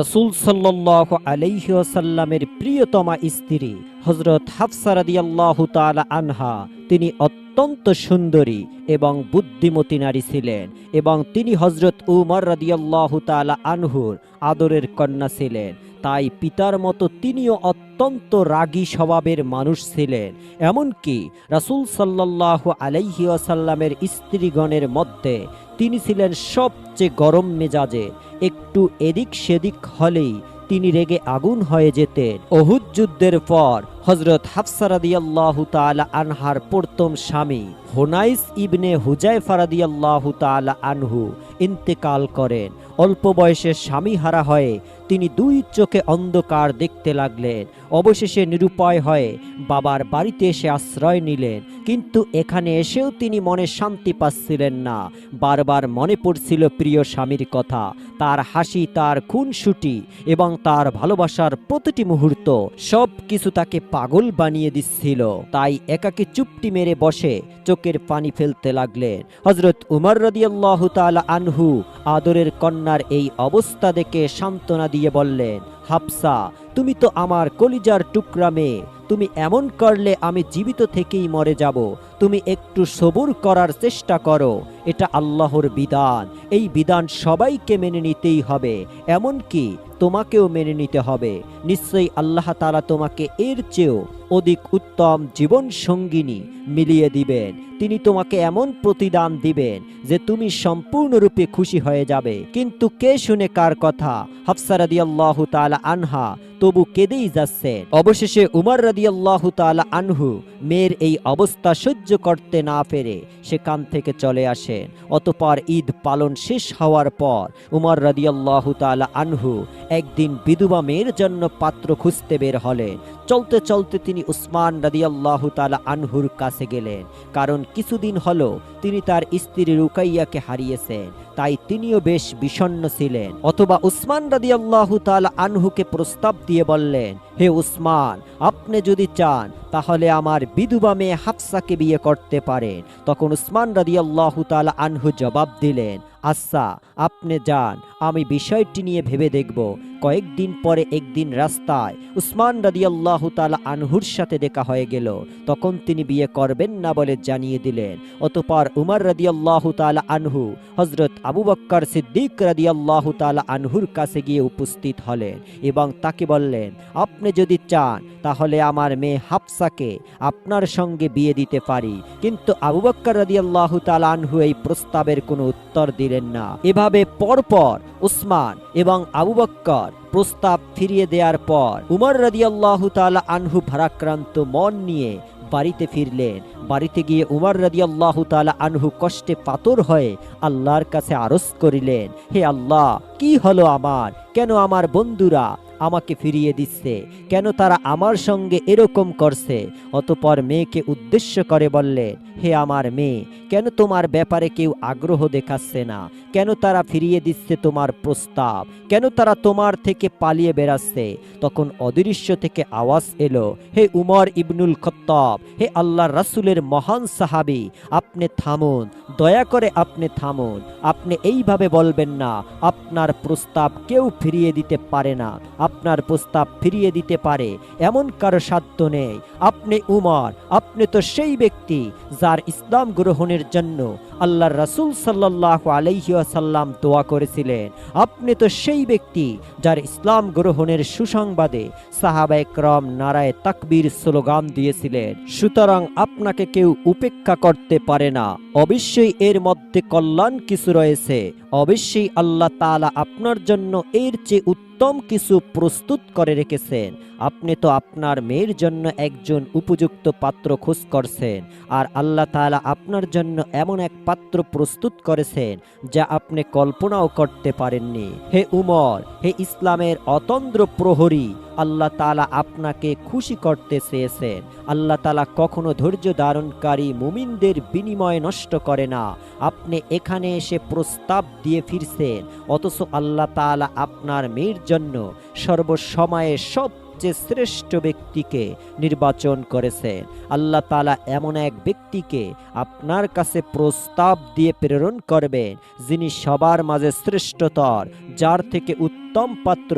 রসুল সাল্লাহ আলাইসাল্লামের প্রিয়তমা স্ত্রী হজরত হাফসা রাদিয়াল্লাহু তাআলা আনহা, তিনি অত্যন্ত সুন্দরী এবং বুদ্ধিমতী নারী ছিলেন এবং তিনি হজরত উমর রাদিয়াল্লাহু তাআলা আনহুর আদরের কন্যা ছিলেন। তাই পিতার মতো তিনিও অত্যন্ত রাগী স্বভাবের মানুষ ছিলেন। এমনকি রাসূল সাল্লাল্লাহু আলাইহি ওয়াসাল্লামের স্ত্রীগণের মধ্যে তিনি ছিলেন সবচেয়ে গরম মেজাজে একটু এদিক সেদিক হলেই তিনি রেগে আগুন হয়ে যেতেন। অহুদ যুদ্ধের পর হজরত হাফসারাদিয়াল্লাহু তালা আনহার প্রথম স্বামী হোনাইস ইবনে হুজাইফা রাদিয়াল্লাহু তালা আনহু ইন্তেকাল করেন। অল্প বয়সে স্বামী হারা হয়ে তিনি দুই চোখে অন্ধকার দেখতে লাগলেন। অবশেষে নিরুপায় হয়ে বাবার বাড়িতে এসে আশ্রয় নিলেন। কিন্তু এখানে এসেও তিনি মনে শান্তি পাচ্ছিলেন না। বারবার মনে পড়ছিল প্রিয় স্বামীর কথা। তার হাসি, তার খুনসুটি এবং তার ভালোবাসার প্রতিটি মুহূর্ত সব কিছু তাকে পাগল বানিয়ে দিচ্ছিল। তাই একাকে চুপটি মেরে বসে চোখের পানি ফেলতে লাগলেন। হজরত উমর রদিয়াল্লাহ তাআলা আনহু আদরের কন্যার এই অবস্থা দেখে সান্ত্বনা দিয়ে বললেন, হাফসা, তুমি তো আমার কলিজার টুকরা মেয়ে। তুমি এমন করলে আমি জীবিত থেকেই মরে যাব। তুমি একটু সবুর করার চেষ্টা করো। এটা আল্লাহর বিধান। এই বিধান সবাইকে মেনে নিতেই হবে। এমনকি তোমাকেও মেনে নিতে হবে। নিশ্চয়ই আল্লাহ তারা তোমাকে এর চেয়েও অধিক উত্তম জীবন সঙ্গিনী মিলিয়ে দিবেন। তিনি তোমাকে এমন প্রতিদান দিবেন যে তুমি সম্পূর্ণরূপে খুশি হয়ে যাবে। কিন্তু কে শুনে কার কথা? হাফসা রাদিয়াল্লাহু তাআলা আনহা তবু কেঁদেই যাচ্ছেন। অবশেষে উমর রাদিয়াল্লাহু তাআলা আনহু মেয়ের এই অবস্থা সহ্য করতে না পেরে সেখান থেকে চলে আসেন। অতপর ঈদ পালন শেষ হওয়ার পর উমর রাদিয়াল্লাহু তাআলা আনহু একদিন বিধবা মেয়ের জন্য পাত্র খুঁজতে বের হলেন। চলতে চলতে তিনি উসমান রাদিয়াল্লাহু তাআলা আনহুর কাছে গেলেন। কারণ কিছুদিন হলো তিনি তার স্ত্রী রুকাইয়াকে হারিয়েছেন। তাই তিনিও বেশ বিষণ্ণ ছিলেন। অথবা উসমান রাদিয়াল্লাহু তাআলা আনহুকে প্রস্তাব দিয়ে বললেন, হে উসমান, আপনি যদি চান, তাহলে আমার বিধবা মেয়ে হাফসাকে বিয়ে করতে পারেন। তখন উসমান রাদিয়াল্লাহু তাআলা আনহু জবাব দিলেন আচ্ছা আপনি যান আমি বিষয়টি নিয়ে ভেবে দেখব। কয়েকদিন পরে একদিন রাস্তায় উসমান রাদিয়াল্লাহু তাআলা আনহুর সাথে দেখা হয়ে গেল। তখন তিনি বিয়ে করবেন না বলে জানিয়ে দিলেন। অতপর উমর রাদিয়াল্লাহু তাআলা আনহু হজরত আবু বক্কর সিদ্দিক রাদিয়াল্লাহু তাআলা আনহুর কাছে গিয়ে উপস্থিত হলেন এবং তাকে বললেন, আপনি যদি চান, তাহলে আমার মেয়ে হাফসাকে আপনার সঙ্গে বিয়ে দিতে পারি। কিন্তু আবু বক্কর রাদিয়াল্লাহু তাআলা আনহু এই প্রস্তাবের কোনো উত্তর দিলেন না। এভাবে পরপর উসমান এবং আবু বক্কর প্রস্তাব ফিরিয়ে দেওয়ার পর উমর রাদিয়াল্লাহু তাআলা আনহু ভারাক্রান্ত মন নিয়ে বাড়িতে ফিরলেন। বাড়িতে গিয়ে উমর রাদিয়াল্লাহু তাআলা আনহু কষ্টে পাথর হয়ে আল্লাহর কাছে আরজ করিলেন, হে আল্লাহ, কি হলো আমার? কেন আমার বন্ধুরা আমাকে ফিরিয়ে দিচ্ছে? কেন তারা আমার সঙ্গে এরকম করছে? অতপর মেয়েকে উদ্দেশ্য করে বললেন, হে আমার মেয়ে কেন তোমার ব্যাপারে কেউ আগ্রহ দেখাচ্ছে না? কেন তারা ফিরিয়ে দিচ্ছে তোমার প্রস্তাব? কেন তারা তোমার থেকে পালিয়ে বেড়াচ্ছে? তখন অদৃশ্য থেকে আওয়াজ এলো, হে উমর ইবনুল খত্তাব, হে আল্লাহ রাসুলের মহান সাহাবি, আপনি থামুন, দয়া করে আপনি থামুন। আপনি এইভাবে বলবেন না, আপনার প্রস্তাব কেউ ফিরিয়ে দিতে পারে না। আপনার প্রস্তাব ফিরিয়ে দিতে পারে, এমন কারও সাধ্য নেই। আপনি উমর, আপনি তো সেই ব্যক্তি যার ইসলাম গ্রহণের জন্য আল্লাহ রাসুল সাল্লাহ আলাইসাল্লাম দোয়া করেছিলেন। আপনি তো সেই ব্যক্তি যার ইসলাম গ্রহণের সুসংবাদে সাহাবায়করম নারায় তাকবীর স্লোগান দিয়েছিলেন, সুতরাং আপনাকে কেউ উপেক্ষা করতে পারে না। অবশ্যই এর মধ্যে কল্যাণ কিছু রয়েছে। অবশ্যই আল্লাহ তাআলা আপনার জন্য এর চেয়ে উত্তম কিছু প্রস্তুত করে রেখেছেন। আপনি তো আপনার মেয়ের জন্য একজন উপযুক্ত পাত্র খোঁজ করছেন আর আল্লাহ তালা আপনার জন্য এমন এক পাত্র প্রস্তুত করেছেন যা আপনি কল্পনাও করতে পারেননি। হে উমর, হে ইসলামের অতন্দ্র প্রহরী আল্লাহ তালা আপনাকে খুশি করতে চেয়েছেন। আল্লাহ তালা কখনো ধৈর্য ধারণকারী মুমিনদের বিনিময় নষ্ট করে না। আপনি এখানে এসে প্রস্তাব দিয়ে ফিরছেন, অথচ আল্লাহ তালা আপনার মেয়ের জন্য সর্বসময়ে সব চেয়ে শ্রেষ্ঠ ব্যক্তিকে নির্বাচন করেছেন আল্লাহ তালা এমন এক ব্যক্তিকে আপনার কাছে প্রস্তাব দিয়ে প্রেরণ করবেন যিনি সবার মাঝে শ্রেষ্ঠতর, যার থেকে উত্তম পাত্র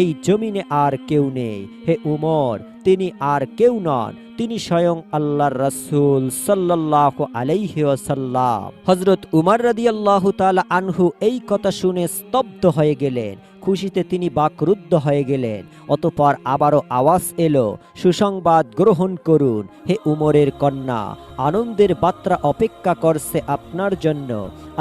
এই জমিনে আর কেউ নেই। হে উমর, তিনি আর কেউ নন, তিনি স্বয়ং আল্লাহর রাসূল সাল্লাহ আলাইহি ওয়াসাল্লাম। হজরত উমর রাদিয়াল্লাহু তাআলা আনহু এই কথা শুনে স্তব্ধ হয়ে গেলেন। খুশিতে তিনি বাকরুদ্ধ হয়ে গেলেন। অতপর আবারও আওয়াজ এলো, সুসংবাদ গ্রহণ করুন, হে উমরের কন্যা, আনন্দের বার্তা অপেক্ষা করছে আপনার জন্য।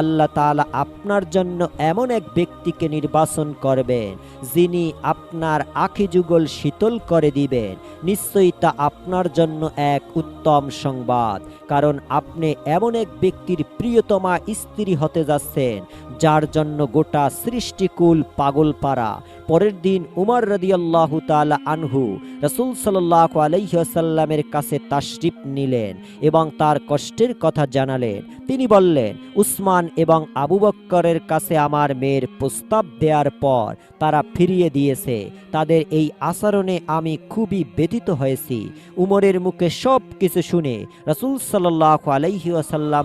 আল্লাহ তাআলা আপনার জন্য এমন এক ব্যক্তিকে নির্বাচন করবেন, যিনি আপনার আখি যুগল শীতল করে দিবেন। নিশ্চয়ই তা আপনার জন্য এক উত্তম সংবাদ, কারণ আপনি এমন এক ব্যক্তির প্রিয়তমা স্ত্রী হতে যাচ্ছেন, যার জন্য গোটা সৃষ্টিকুল পাগল পারা পরের দিন উমর রাদিয়াল্লাহু তাআলা আনহু রাসূল সাল্লাল্লাহু আলাইহি ওয়াসাল্লামের কাছে তাশরিফ নিলেন এবং তার কষ্টের কথা জানালেন। তিনি বললেন, উসমান এবং আবু বক্করের কাছে আমার মেয়ের প্রস্তাব দেওয়ার পর তারা ফিরিয়ে দিয়েছে। তাদের এই আচরণে আমি খুবই ব্যথিত হয়েছি। উমরের মুখে সব কিছু শুনে রসুল সাল্লাল্লাহু আলাইহি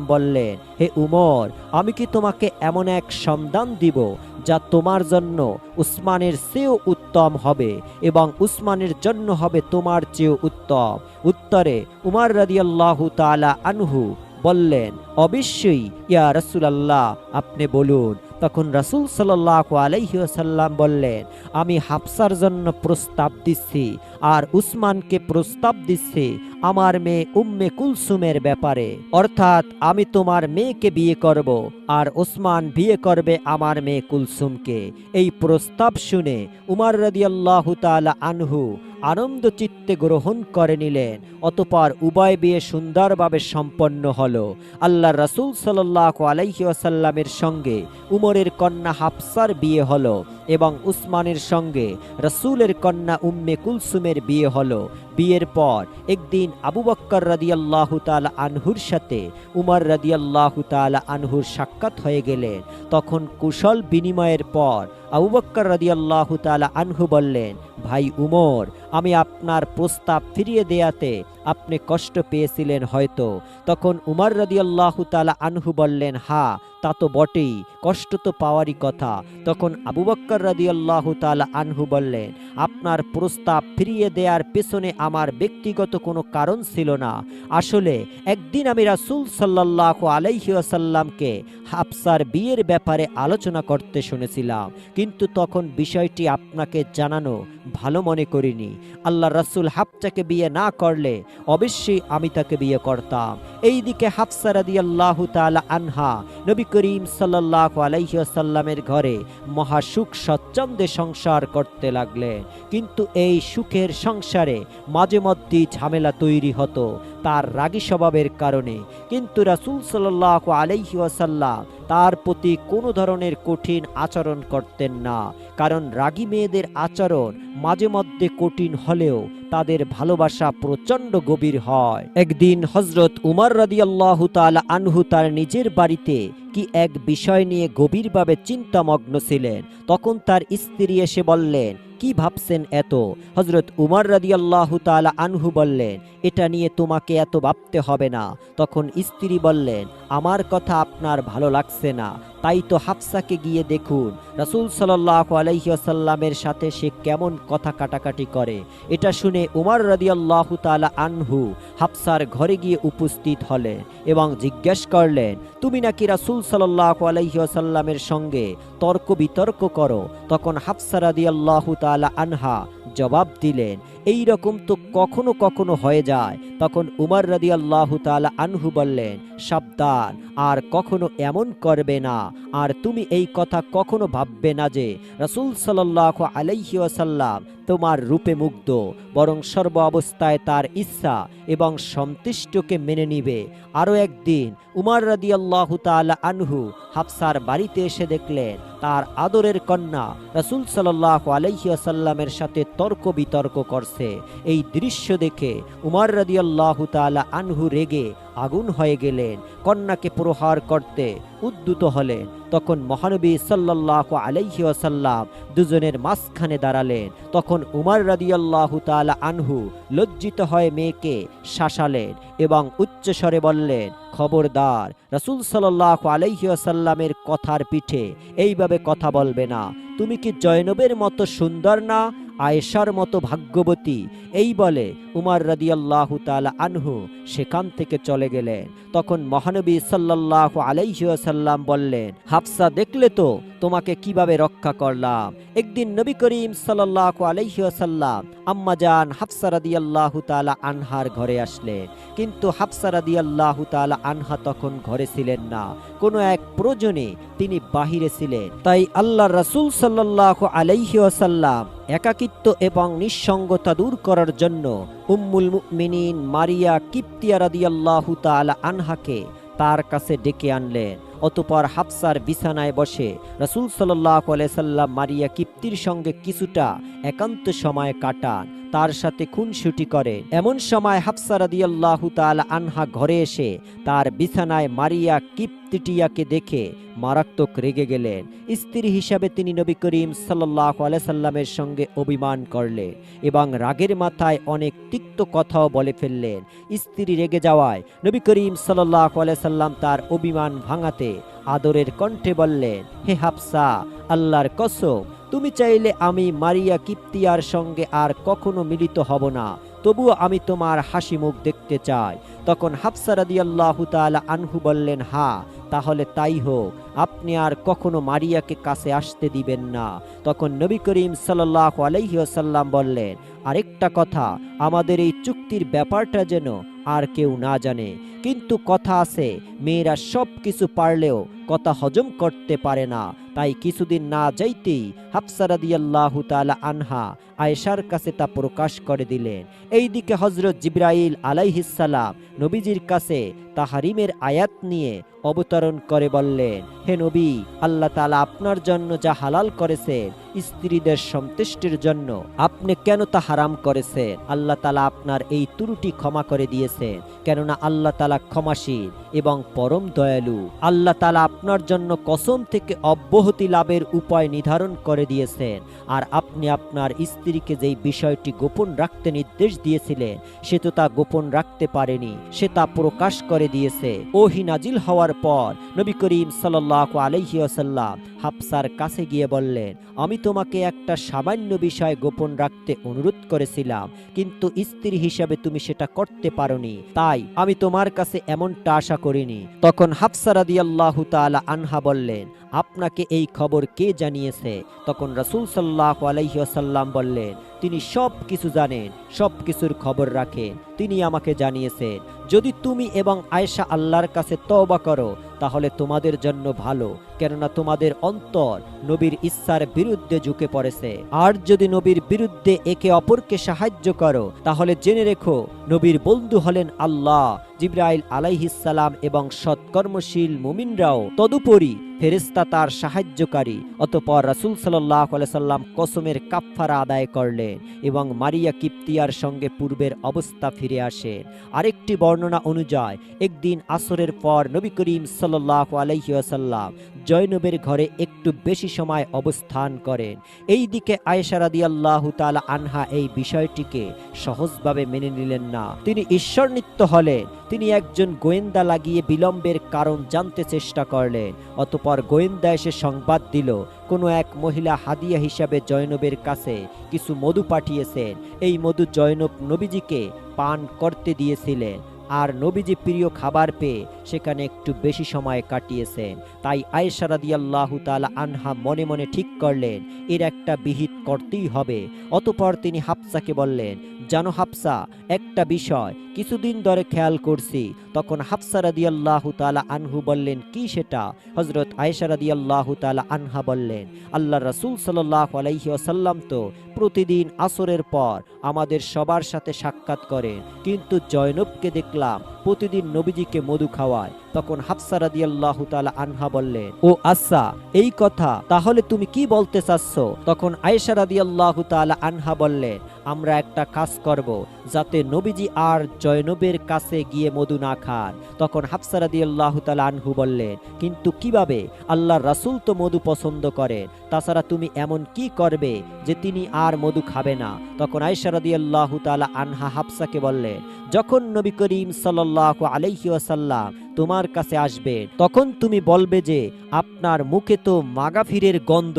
বললেন, হে উমর, আমি কি তোমাকে এমন এক সন্ধান দিব যা তোমার জন্য উসমানের চেয়েও উত্তম হবে এবং উসমানের জন্য হবে তোমার চেয়েও উত্তম। উত্তরে উমার রাদিয়াল্লাহু তাআলা আনহু বললেন, অবশ্যই, ইয়া রাসূলুল্লাহ, আপনি বলুন। তখন রাসূল সাল্লাল্লাহু আলাইহি ওয়াসাল্লাম বললেন, আমি হাফসার জন্য প্রস্তাব দিচ্ছি, আর উসমানকে প্রস্তাব দিচ্ছি আমার মেয়ে উম্মে কুলসুমের ব্যাপারে। অর্থাৎ আমি তোমার মেয়েকে বিয়ে করব, আর ওসমান বিয়ে করবে আমার মেয়ে কুলসুমকে। এই প্রস্তাব শুনে উমার রাদিয়াল্লাহু তাআলা আনহু আনন্দ চিত্তে গ্রহণ করে নিলেন। অতপর উভয় বিয়ে সুন্দরভাবে সম্পন্ন হল। আল্লাহ রসুল সাল্লাল্লাহু আলাইহি ওয়াসাল্লামের সঙ্গে উমরের কন্যা হাফসার বিয়ে হল এবং উসমানের সঙ্গে রসুলের কন্যা উম্মে কুলসুমের বিয়ে হলো। বিয়ের পর একদিন আবু বক্কর রাদিয়াল্লাহু তাআলা আনহুর সাথে উমর রাদিয়াল্লাহু তাআলা আনহুর সাক্ষাৎ হয়ে গেলেন। তখন কুশল বিনিময়ের পর আবু বক্কর রাদিয়াল্লাহু তাআলা আনহু বললেন, ভাই উমর, আমি আপনার প্রস্তাব ফিরিয়ে দেয়াতে আপনি কষ্ট পেয়েছিলেন হয়তো। তখন উমর রাদিয়াল্লাহু তাআলা আনহু বললেন হা তা তো বটেই, কষ্ট তো পাওয়ারই কথা। তখন আবু বক্কর রাদিয়াল্লাহু তাআলা আনহু বললেন, আপনার প্রস্তাব ফিরিয়ে দেওয়ার পেছনে আমার ব্যক্তিগত কোনো কারণ ছিল না। আসলে, একদিন আমি রাসূল সাল্লাল্লাহু আলাইহি ওয়াসাল্লামকে হাফসার বিয়ের ব্যাপারে আলোচনা করতে শুনেছিলাম। কিন্তু তখন বিষয়টি আপনাকে জানানো ভালো মনে করিনি। আল্লাহ রাসূল হাফসাকে বিয়ে না করলে অবশ্যই আমি তাকে বিয়ে করতাম। এইদিকে হাফসা রাদিয়াল্লাহু তাআলা আনহা নবী করিম সাল্লাহ আলাইসাল্লামের ঘরে মহা সুখ স্বচ্ছন্দে সংসার করতে লাগলেন। কিন্তু এই সুখের সংসারে মাঝে মধ্যেই ঝামেলা তৈরি হতো, তার রাগী স্বভাবের কারণে। কিন্তু রাসূল সাল্লাহ আলাইহি ওয়াসাল্লাম তার প্রতি কোনো ধরনের কঠিন আচরণ করতেন না। কারণ রাগী মেয়েদের আচরণ মাঝে মধ্যে কঠিন হলেও তাদের ভালোবাসা প্রচণ্ড গভীর হয়। একদিন হজরত উমর রাদিয়াল্লাহু তাআলা আনহু তার নিজের বাড়িতে কি এক বিষয় নিয়ে গভীরভাবে চিন্তামগ্ন ছিলেন। তখন তার স্ত্রী এসে বললেন কি ভাবছেন এত? হজরত উমর রাদিয়াল্লাহু তালা আনহু বললেন, এটা নিয়ে তোমাকে এত ভাবতে হবে না। তখন স্ত্রী বললেন, আমার কথা আপনার ভালো লাগছে না। তাই তো হাফসাকে গিয়ে দেখুন। রাসূল সাল্লাল্লাহু আলাইহি ওয়াসাল্লামের সাথে সে কেমন কথা কাটাকাটি করে। এটা শুনে উমার রাদিয়াল্লাহু তাআলা আনহু হাফসার ঘরে গিয়ে উপস্থিত হলেন এবং জিজ্ঞেস করলেন, তুমি নাকি রাসূল সাল্লাল্লাহু আলাইহি ওয়াসাল্লামের সঙ্গে তর্ক বিতর্ক করো? তখন হাফসা রাদিয়াল্লাহু তাআলা আনহা জবাব দিলেন এই রকম তো কখনো কখনো হয়ে যায়। তখন উমর রাদিয়াল্লাহু তালা আনহু বললেন, সাবধান, আর কখনো এমন করবে না। আর তুমি এই কথা কখনো ভাববে না যে, রসুল সাল্লাহ আলাইহি ওয়াসাল্লাম তোমার রূপে মুগ্ধ, বরং সর্ব অবস্থায় তার ইচ্ছা এবং সন্তুষ্টকে মেনে নিবে। আরও একদিন উমর রাদিয়াল্লাহু তাআলা আনহু হাফসার বাড়িতে এসে দেখলেন, তার আদরের কন্যা রাসূল সাল্লাল্লাহু আলাইহি ওয়াসাল্লামের সাথে তর্ক বিতর্ক করছে। এই দৃশ্য দেখে উমর রাদিয়াল্লাহু তাআলা আনহু রেগে আগুন হয়ে গেলেন, কন্যাকে প্রহার করতে উদ্যুত হলেন। তখন মহানবী সাল্লাহ আলাইহি ওয়াসাল্লাম দুজনের মাঝখানে দাঁড়ালেন। তখন উমার রাদিয়াল্লাহু তাআলা আনহু লজ্জিত হয়ে মেয়েকে শাসালেন এবং উচ্চস্বরে বললেন, খবরদার, রাসূল সাল্লাহ আলাইহি ওয়াসাল্লামের কথার পিঠে এইভাবে কথা বলবে না। তুমি কি জয়নবের মতো সুন্দর না? আয়েশার মতো ভাগ্যবতী। এই বলে উমার রাদিয়াল্লাহু তাআলা আনহু সেখান থেকে চলে গেলেন। তখন মহানবী সাল্লাল্লাহু আলাইহি ওয়াসাল্লাম বললেন, হাফসা, দেখলে তো তোমাকে কীভাবে রক্ষা করলাম। একদিন নবী করিম সাল্লাল্লাহু আলাইহি ওয়াসাল্লাম আম্মাজান হাফসা রাদিয়াল্লাহু তাআলা আনহার ঘরে আসলেন। কিন্তু হাফসা রাদিয়াল্লাহু তাআলা আনহা তখন ঘরে ছিলেন না। কোনো এক প্রয়োজনে তিনি বাহিরে ছিলেন। তাই আল্লাহ রাসূল সাল্লাল্লাহু আলাইহি ওয়াসাল্লাম একাকিত্ব এবং নিঃসঙ্গতা দূর করার জন্য উম্মুল মিনিন মারিয়া কিপ্তিয়া রাদিয়াল্লাহু তালা আনহাকে তার কাছে ডেকে আনলেন। অতপর হাফসার বিছানায় বসে রসুল সাল্লাহ সাল্লাম মারিয়া কিপ্তির সঙ্গে কিছুটা একান্ত সময় কাটান। তার সাথে খুনসুটি করে। এমন সময় হাফসা রাদিয়াল্লাহু তাআলা আনহা ঘরে এসে তার বিছানায় মারিয়া কিপ্তিটিয়াকে দেখে মারাত্মক রেগে গেলেন। স্ত্রী হিসাবে তিনি নবী করিম সাল্লাহ সাল্লামের সঙ্গে অভিমান করলেন এবং রাগের মাথায় অনেক তিক্ত কথাও বলে ফেললেন। স্ত্রী রেগে যাওয়ায় নবী করিম সাল্লাহ সাল্লাম তার অভিমান ভাঙাতে আদরের কণ্ঠে বললেন, হে হাফসা, আল্লাহর কসম তুমি চাইলে আমি মারিয়া কিপ্তিয়ার সঙ্গে আর কখনো মিলিত হব না। তবুও আমি তোমার হাসি মুখ দেখতে চাই। তখন হাফসা রাদিয়াল্লাহু তাআলা আনহু বললেন, হা, তাহলে তাই হোক। আপনি আর কখনো মারিয়াকে কাছে আসতে দিবেন না। তখন নবী করিম সাল্লাহ আলাইসাল্লাম বললেন, আরেকটা কথা, আমাদের এই চুক্তির ব্যাপারটা যেন আর কেউ না জানে। কিন্তু কথা আছে, মেয়েরা সব কিছু পারলেও কথা হজম করতে পারে না। তাই কিছুদিন না যাইতেই হাফসারাদিয়াল্লাহু তাআলা আনহা আয়েশার কাছে তা প্রকাশ করে দিলেন। এইদিকে হজরত জিব্রাইল আলাইহিসাল্লাম নবীজির কাছে তাহারিমের আয়াত নিয়ে অবতরণ করে বললেন, হে নবী, আল্লাহ তালা আপনার জন্য যা হালাল করেছেন, স্ত্রীদের সন্তুষ্টির জন্য আপনি কেন তা হারাম করেছেন? আল্লাহ তালা আপনার এই ত্রুটি ক্ষমা করে দিয়েছেন। কেননা আল্লাহ তালা ক্ষমাশীল এবং পরম দয়ালু। আল্লাহ তালা আপনার জন্য কসম থেকে অব্যাহতি লাভের উপায় নির্ধারণ করে দিয়েছেন। আর আপনি আপনার স্ত্রীকে যেই বিষয়টি গোপন রাখতে নির্দেশ দিয়েছিলেন, সে তো তা গোপন রাখতে পারেনি, সে তা প্রকাশ করে দিয়েছে। ওহি নাজিল হওয়ার পর নবী করিম সাল্লাহ আলহিয়াসাল্লাম হাফসার কাছে গিয়ে বললেন আমি তোমাকে একটা সামান্য বিষয় গোপন রাখতে অনুরোধ করেছিলাম, কিন্তু স্ত্রী হিসাবে তুমি সেটা করতে পারোনি। তাই আমি তোমার কাছে এমনটা আশা করিনি। তখন হাফসারাদি আল্লাহ তালা আনহা বললেন আপনাকে এই খবর কে জানিয়েছে? তখন রাসূল সাল্লাহ আলাইহি বললেন, তিনি সব কিছু জানেন, সব কিছুর খবর রাখেন। তিনি আমাকে জানিয়েছেন, যদি তুমি এবং আয়েশা আল্লাহর কাছে তওবা করো, তাহলে তোমাদের জন্য ভালো, কেননা তোমাদের অন্তর নবীর ইচ্ছার বিরুদ্ধে ঝুঁকে পড়েছে। আর যদি নবীর বিরুদ্ধে একে অপরকে সাহায্য করো, তাহলে জেনে রেখো, নবীর বন্ধু হলেন আল্লাহ। জিব্রাইল আলাইহিসালাম এবং সৎকর্মশীল মুমিনরাও তদুপরি ফেরেস্তা তার সাহায্যকারী, অতপর রাসুল সাল্লাম কসমের কাফফারা আদায় করলেন এবং মারিয়া কিপ্তিয়ার সঙ্গে পূর্বের অবস্থা ফিরে আসেন। আরেকটি বর্ণনা অনুযায়ী, একদিন আসরের পর নবী করিম সাল্লাহ আলাইসাল্লাম জয়নবের ঘরে একটু বেশি সময় অবস্থান করেন। এই দিকে আয়েশারাদি আল্লাহ আনহা এই বিষয়টিকে সহজভাবে মেনে নিলেন না। তিনি ঈশ্বর ঈশ্বরনিত্য হলেন তিনি একজন গোয়েন্দা লাগিয়ে বিলম্বের কারণ জানতে চেষ্টা করলেন। অতপর গোয়েন্দা এসে সংবাদ দিল, কোনো এক মহিলা হাদিয়া হিসাবে জয়নবের কাছে কিছু মধু পাঠিয়েছেন। এই মধু জয়নব নবীজিকে পান করতে দিয়েছিলেন। আর নবীজি প্রিয় খাবার পেয়ে সেখানে একটু বেশি সময় কাটিয়েছেন। তাই আয়েশা তাআলা আনহা মনে মনে ঠিক করলেন, এর একটা বিহিত করতেই হবে। অতপর তিনি হাফসাকে বললেন, জানো হাফসা, একটা বিষয়, কিছুদিন ধরে খেয়াল করছি। তখন হাফসা রাদিয়াল্লাহু তাআলা আনহু বললেন, কি সেটা? হজরত আয়েশা রাদিয়াল্লাহু তাআলা আনহা বললেন আল্লাহ রাসূল সাল্লাল্লাহু আলাইহি ওয়াসাল্লাম তো প্রতিদিন আসরের পর আমাদের সবার সাথে সাক্ষাৎ করেন, কিন্তু জয়নবকে দেখলাম প্রতিদিন নবীজিকে মধু খাওয়ায়। তখন হাফসা রাদিয়াল্লাহু তাআলা আনহা বললেন ও আচ্ছা এই কথা, তাহলে তুমি কি বলতে চাচ্ছ? তখন আয়েশা রাদিয়াল্লাহু তাআলা আনহা বললেন আমরা একটা কাজ করব, যাতে নবীজি আর জয়নবের কাছে গিয়ে মধু না খান। তখন হাফসা রাদিয়াল্লাহু তাআলা আনহু বললেন কিন্তু কীভাবে? আল্লাহর রাসূল তো মধু পছন্দ করেন, তাছাড়া তুমি এমন কি করবে যে তিনি আর মধু খাবে না? তখন আয়েশা রাদিয়াল্লাহু তাআলা আনহা হাফসাকে বললেন যখন নবী করিম সাল্লাল্লাহু আলাইহি ওয়াসাল্লাম তোমার কাছে আসবে। তখন তুমি বলবে যে, আপনার মুখে তো মাগাফিরের গন্ধ,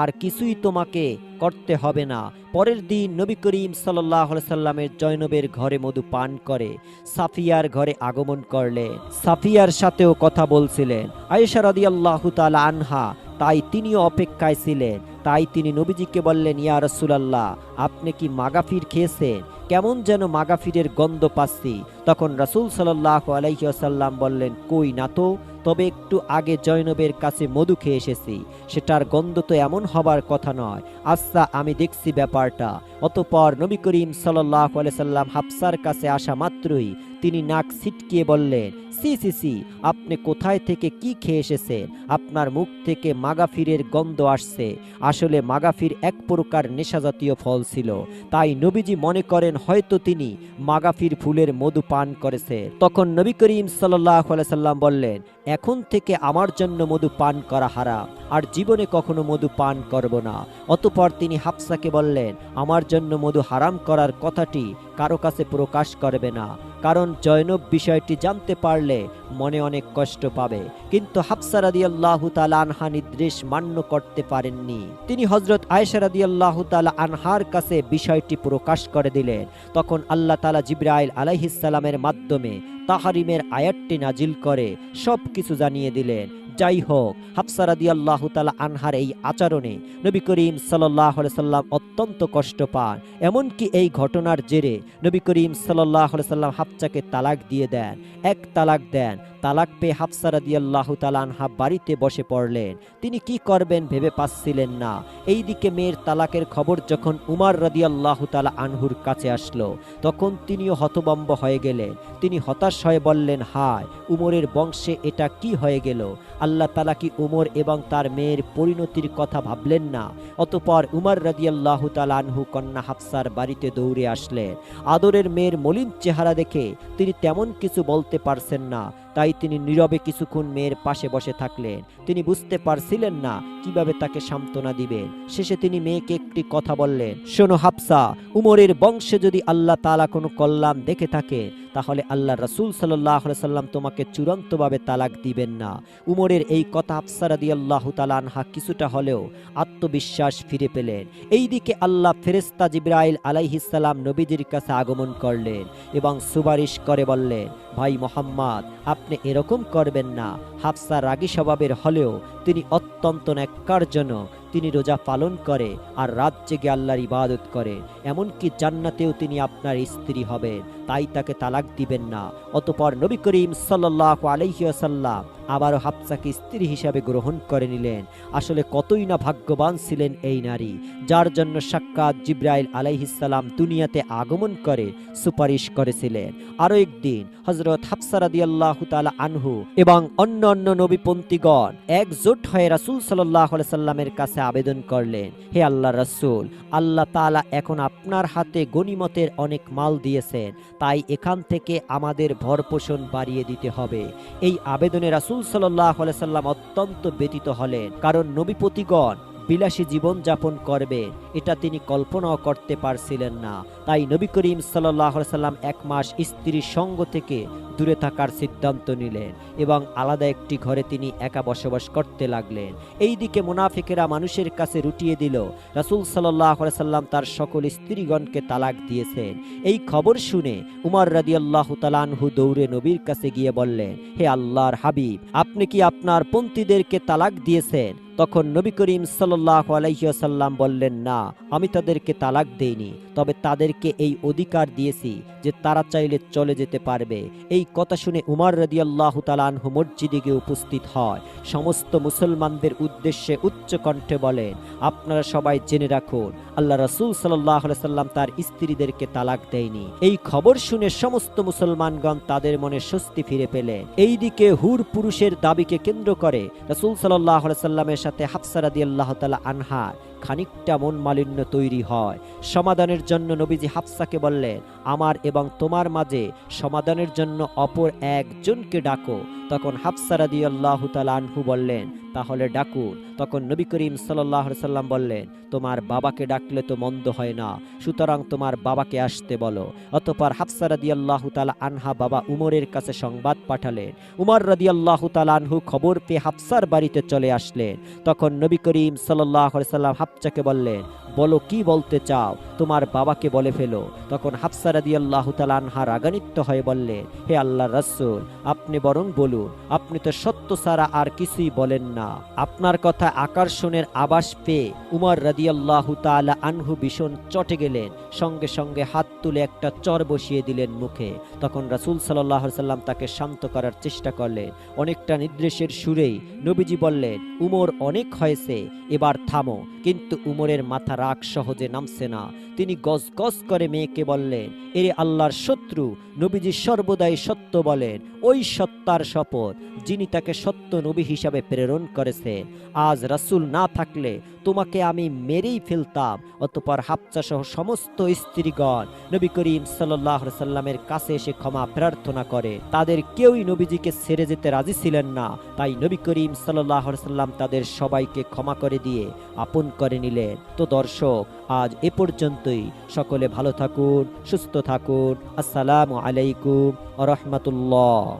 আর কিছুই তোমাকে করতে হবে না। পরের দিন নবী করিম সাল্লামের জয়নবের ঘরে মধু পান করে, সাফিয়ার ঘরে আগমন করলে সাফিয়ার সাথেও কথা বলছিলেন। আয়েশা রাদিয়াল্লাহু তাআলা আনহা, তাই তিনিও অপেক্ষায় ছিলেন। তাই তিনি নবীজিকে বললেন, ইয়া রাসূলুল্লাহ, আপনি কি মাগাফির খেয়েছেন? কেমন যেন মাগাফিরের গন্ধ পাচ্ছি। তখন রাসুল সাল্লাহ আলাইসাল্লাম বললেন, কই না তো, তবে একটু আগে জয়নবের কাছে মধু খেয়ে এসেছি। সেটার গন্ধ তো এমন হবার কথা নয়। আচ্ছা আমি দেখছি ব্যাপারটা। অতপর নবী করিম সাল্লাহ সাল্লাম হাফসার কাছে আসা মাত্রই তিনি নাক ছিটকিয়ে বললেন, সি সি সি, আপনি কোথায় থেকে কি খেয়ে এসেছেন? আপনার মুখ থেকে মাগাফিরের গন্ধ আসছে। আসলে মাগাফির এক প্রকার নেশাজাতীয় ফল ছিল। তাই নবীজি মনে করেন হয়তো তিনি মাগাফির ফুলের মধু পান করেছে তখন নবী করিম সাল্লাহ সাল্লাম বললেন এখন থেকে আমার জন্য মধু পান করা হারাম, আর জীবনে কখনো মধু পান করব না। অতপর তিনি হাফসাকে বললেন, আমার জন্য মধু হারাম করার কথাটি কারও কাছে প্রকাশ করবে না, কারণ জয়নব বিষয়টি জানতে পারলে মনে অনেক কষ্ট পাবে। কিন্তু হাফসা রাদি আল্লাহ আনহা নির্দেশ মান্য করতে পারেননি। তিনি হজরত আয়েশা রাদি আল্লাহ আনহার কাছে বিষয়টি প্রকাশ করে দিলেন। তখন আল্লাহ তালা জিব্রাইল আলাইহিসালামের মাধ্যমে তাহারিমের আয়াতটি নাজিল করে সব কিছু জানিয়ে দিলেন। যাই হোক হাফসারাদি আল্লাহ তালা আনহার এই আচরণে নবী করিম সাল্লাহ সাল্লাম অত্যন্ত কষ্ট পান। এমনকি এই ঘটনার জেরে নবী করিম সাল্লাহ সাল্লাম হাফচাকে তালাক দিয়ে দেন। এক তালাক দেন তালাক পেয়ে হাফসা রাদি আল্লাহ আনহা বাড়িতে বসে পড়লেন। তিনি কি করবেন ভেবে পাচ্ছিলেন না। এইদিকে মেয়ের তালাকের খবর যখন উমার রাদি আল্লাহ তালা আনহুর কাছে আসলো, তখন তিনিও হতবম্ব হয়ে গেলেন। তিনি হতাশ হয়ে বললেন, হায়, উমরের বংশে এটা কি হয়ে গেল? আল্লাহ তালা কি উমর এবং তার মেয়ের পরিণতির কথা ভাবলেন না? অতপর উমর রাদিয়াল্লাহু তাআলা আনহু কন্যা হাফসার বাড়িতে দৌড়ে আসলেন। আদরের মেয়ের মলিন চেহারা দেখে তিনি তেমন কিছু বলতে পারছেন না। তাই তিনি নীরবে কিছুক্ষণ মেয়ের পাশে বসে থাকলেন। তিনি বুঝতে পারছিলেন না কীভাবে তাকে সান্ত্বনা দিবেন। শেষে তিনি মেয়েকে একটি কথা বললেন, শোনো হাফসা, উমরের বংশে যদি আল্লাহ তালা কোনো কল্যাণ দেখে থাকে তাহলে আল্লাহ রসুল সাল্লাহ সাল্লাম তোমাকে চূড়ান্তভাবে তালাক দিবেন না। উমরের এই কথা আফসারা দিয়ে আল্লাহ আনহা কিছুটা হলেও আত্মবিশ্বাস ফিরে পেলেন। এইদিকে আল্লাহ ফেরেস্তা জিব্রাইল আলাইহিসাল্লাম নবীজির কাছে আগমন করলেন এবং সুপারিশ করে বললেন, ভাই মোহাম্মদ, আপনি এরকম করবেন না। হাফসা রাগী স্বভাবের হলেও তিনি অত্যন্ত ন্যাক্কারজনক। তিনি রোজা পালন করে আর রাত জেগে আল্লাহর ইবাদত করে। এমনকি জান্নাতেও তিনি আপনার স্ত্রী হবেন তাই তাকে তালাক দিবেন না। অতপর নবী করিম সাল্লাহ আলহিয়াসাল্লাম আবারও হাফসাকে স্ত্রী হিসাবে গ্রহণ করে নিলেন। আসলে কতই না ভাগ্যবান ছিলেন এই নারী, যার জন্য সাক্ষাৎ জিব্রাইল আলাইহিসাল্লাম দুনিয়াতে আগমন করে সুপারিশ করেছিলেন। আরও একদিন হজরত হাফসারাদি আল্লাহ তালা আনহু এবং অন্য অন্য নবীপন্থীগণ একজোট হয়ে রাসুল সাল্লাহ সাল্লামের কাছে আবেদন করলেন। হে আল্লাহ রসুল, আল্লাহ তালা এখন আপনার হাতে গণিমতের অনেক মাল দিয়েছেন। তাই এখান থেকে আমাদের ভরপোষণ বাড়িয়ে দিতে হবে। এই আবেদনে রাসুল সাল্লাহ সাল্লাম অত্যন্ত ব্যতীত হলেন। কারণ নবীপতিগণ বিলাসী জীবন যাপন করবে। এটা তিনি কল্পনাও করতে পারছিলেন না। তাই নবী করিম সাল্লাহ সাল্লাম এক মাস স্ত্রীর সঙ্গ থেকে দূরে থাকার সিদ্ধান্ত নিলেন এবং আলাদা একটি ঘরে তিনি একা বসবাস করতে লাগলেন। এই দিকে মুনাফিকেরা মানুষের কাছে রুটিয়ে দিল, রাসুল সাল্লাহ সাল্লাম তার সকল স্ত্রীগণকে তালাক দিয়েছেন। এই খবর শুনে উমর রাদিয়াল্লাহ তালানহু দৌড়ে নবীর কাছে গিয়ে বললেন, হে আল্লাহর হাবিব, আপনি কি আপনার পন্থীদেরকে তালাক দিয়েছেন? তখন নবী করিম সাল্লাহ আলাইসাল্লাম বললেন, না, আমি তাদেরকে তালাক দেইনি, তবে তাদেরকে এই অধিকার দিয়েছি যে তারা চাইলে চলে যেতে পারবে। এই কথা শুনে উমার রদিয়াল্লাহ তালানহু মসজিদে গিয়ে উপস্থিত হয়। সমস্ত মুসলমানদের উদ্দেশ্যে উচ্চ কণ্ঠে বলেন, আপনারা সবাই জেনে রাখুন, আল্লাহ রসুল সাল্লাহ সাল্লাম তার স্ত্রীদেরকে তালাক দেয়নি। এই খবর শুনে সমস্ত মুসলমানগণ তাদের মনে স্বস্তি ফিরে পেলেন। এইদিকে হুর পুরুষের দাবিকে কেন্দ্র করে রসুল সাল্লাহ সাল্লামের হাফসারাদি আল্লাহ তালা আনহার খানিকটা মন মালিন্য তৈরি হয়। সমাধানের জন্য নবীজি হাফসাকে বললেন, আমার এবং তোমার মাঝে সমাধানের জন্য অপর একজনকে ডাকো। তখন হাফসারাদি আল্লাহ আনহু বললেন, তাহলে ডাকুন। তখন নবী করিম সাল্লাহ সাল্লাম বললেন, তোমার বাবাকে ডাকলে তো মন্দ হয় না, সুতরাং তোমার বাবাকে আসতে বলো। অতপর হাফসা রাদি আল্লাহ তালা আনহা বাবা উমরের কাছে সংবাদ পাঠালেন। উমর রাদি আল্লাহ আনহু খবর পেয়ে হাফসার বাড়িতে চলে আসলেন। তখন নবী করিম সাল্লাহ সাল্লাম হাফসাকে বললেন বলো, কি বলতে চাও? তোমার বাবাকে বলে ফেলো। তখন হাফসা রাদি আল্লাহ আনহা রাগানিত্য হয়ে বললেন হে আল্লাহ রসুল, আপনি বরং বলুন, আপনি তো সত্য ছাড়া আর কিছুই বলেন না। আপনার কথা আকর্ষণের আবাস পেয়ে উমর রাদিয়াল্লাহু তাআলা আনহু ভীষণ চটে গেলেন, সঙ্গে সঙ্গে হাত তুলে একটা চর বসিয়ে দিলেন মুখে। তখন রাসূল আলাইহি সাল্লাম তাকে শান্ত করার চেষ্টা করলেন। অনেকটা নির্দেশের সুরেই নবীজি বললেন, উমর অনেক হয়েছে, এবার থামো। কিন্তু উমরের মাথা রাগ সহজে নামছে না। তিনি গজ গজ করে মেয়েকে বললেন, এরে আল্লাহর শত্রু, নবীজি সর্বদাই সত্য বলেন, ওই সত্তার শপথ যিনি তাকে সত্য নবী হিসাবে প্রেরণ করেছে আজ রাসুল না থাকলে তোমাকে আমি মেরেই ফেলতাম, অতপর হাফসা সহ সমস্ত স্ত্রীগণ নবী করিম সাল্লাহ সাল্লামের কাছে এসে ক্ষমা প্রার্থনা করে। তাদের কেউই নবীজিকে ছেড়ে যেতে রাজি ছিলেন না। তাই নবী করিম সাল্লাহ সাল্লাম তাদের সবাইকে ক্ষমা করে দিয়ে আপন করে নিলেন। তো দর্শক, আজ এ পর্যন্তই। সকলে ভালো থাকুন, সুস্থ থাকুন। আসসালামু আলাইকুম রহমতুল্লাহ।